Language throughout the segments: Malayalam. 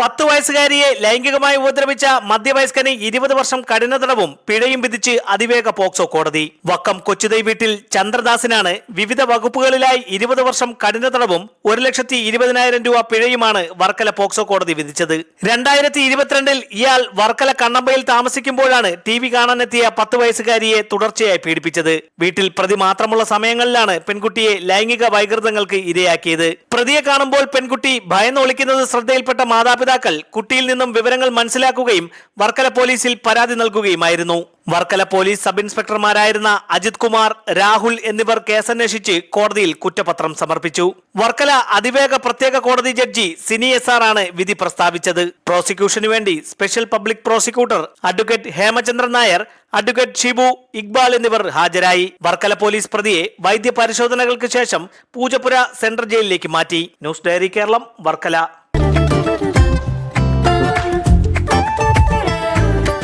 പത്ത് വയസ്സുകാരിയെ ലൈംഗികമായി ഉപദ്രവിച്ച മധ്യവയസ്കന് ഇരുപത് വർഷം കഠിന തടവും പിഴയും വിധിച്ച് അതിവേഗ പോക്സോ കോടതി. വക്കം കൊച്ചുതൈ വീട്ടിൽ ചന്ദ്രദാസിനാണ് വിവിധ വകുപ്പുകളിലായി ഇരുപത് വർഷം കഠിന തടവും ഒരു ലക്ഷത്തി ഇരുപതിനായിരം രൂപ പിഴയുമാണ് വർക്കല പോക്സോ കോടതി വിധിച്ചത്. രണ്ടായിരത്തി ഇരുപത്തിരണ്ടിൽ ഇയാൾ വർക്കല കണ്ണമ്പയിൽ താമസിക്കുമ്പോഴാണ് ടി വി കാണാനെത്തിയ പത്ത് വയസ്സുകാരിയെ തുടർച്ചയായി പീഡിപ്പിച്ചത്. വീട്ടിൽ പ്രതി മാത്രമുള്ള സമയങ്ങളിലാണ് പെൺകുട്ടിയെ ലൈംഗിക വൈകൃതങ്ങൾക്ക് ഇരയാക്കിയത്. പ്രതിയെ കാണുമ്പോൾ പെൺകുട്ടി ഭയന്ന് ഒളിക്കുന്നത് ശ്രദ്ധയിൽപ്പെട്ട മാതാപിതാക്കൾ കുട്ടിയിൽ നിന്നും വിവരങ്ങൾ മനസ്സിലാക്കുകയും വർക്കല പോലീസിൽ പരാതി നൽകുകയുമായിരുന്നു. വർക്കല പോലീസ് സബ് ഇൻസ്പെക്ടർമാരായിരുന്ന അജിത് കുമാർ രാഹുൽ എന്നിവർ കേസന്വേഷിച്ച് കോടതിയിൽ കുറ്റപത്രം സമർപ്പിച്ചു. വർക്കല അതിവേഗ പ്രത്യേക കോടതി ജഡ്ജി സിനി എസ് ആർ ആണ് വിധി പ്രസ്താവിച്ചത്. പ്രോസിക്യൂഷനു വേണ്ടി special public prosecutor advocate Hemachandran Nair advocate Shibu Iqbal എന്നിവർ ഹാജരായി. വർക്കല പോലീസ് പ്രതിയെ വൈദ്യ പരിശോധനകൾക്ക് ശേഷം പൂജപ്പുര സെൻട്രൽ ജയിലിലേക്ക് മാറ്റി. News diary Keralam Varkala.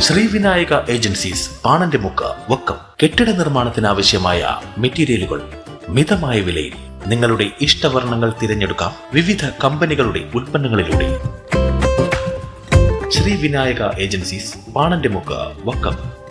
Srivinayaka agencies പാണന്റെ മുക്ക് വക്കം. കെട്ടിട നിർമ്മാണത്തിന് ആവശ്യമായ മെറ്റീരിയലുകൾ. മിതമായ വിലയിൽ നിങ്ങളുടെ ഇഷ്ടവർണങ്ങൾ തിരഞ്ഞെടുക്കാം വിവിധ കമ്പനികളുടെ ഉൽപ്പന്നങ്ങളിലൂടെ. ശ്രീവിനായക ഏജൻസീസ് പാണന്റെ മുക്ക് വക്കം.